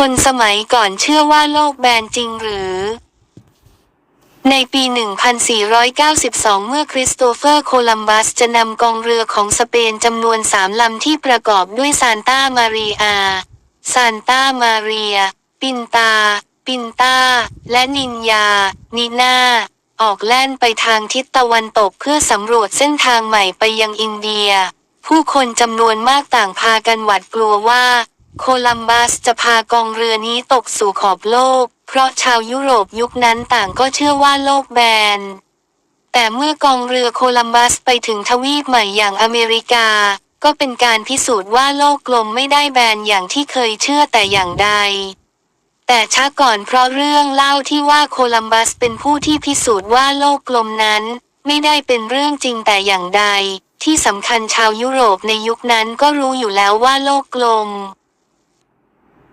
คนสมัยก่อนเชื่อว่าโลกแบนจริงหรือ ในปี 1492 เมื่อคริสโตเฟอร์โคลัมบัสจะนำกองเรือของสเปนจำนวนสามลำที่ประกอบด้วยซานตามารีอาซานตามาเรีย ปินตา ปินตา และนินยานีนาออกแล่นไปทางทิศตะวันตกเพื่อสำรวจเส้นทางใหม่ไปยังอินเดีย ผู้คนจำนวนมากต่างพากันหวาดกลัวว่า โคลัมบัสจะพากองเรือนี้ตกสู่ขอบโลก เพราะชาวยุโรปยุคนั้นต่างก็เชื่อว่าโลกแบน แต่เมื่อกองเรือโคลัมบัสไปถึงทวีปใหม่อย่างอเมริกา ก็เป็นการพิสูจน์ว่าโลกกลมไม่ได้แบนอย่างที่เคยเชื่อแต่อย่างใด แต่ช้าก่อนเพราะเรื่องเล่าที่ว่าโคลัมบัสเป็นผู้ที่พิสูจน์ว่าโลกกลมนั้น ไม่ได้เป็นเรื่องจริงแต่อย่างใด ที่สำคัญชาวยุโรปในยุคนั้นก็รู้อยู่แล้วว่าโลกกลม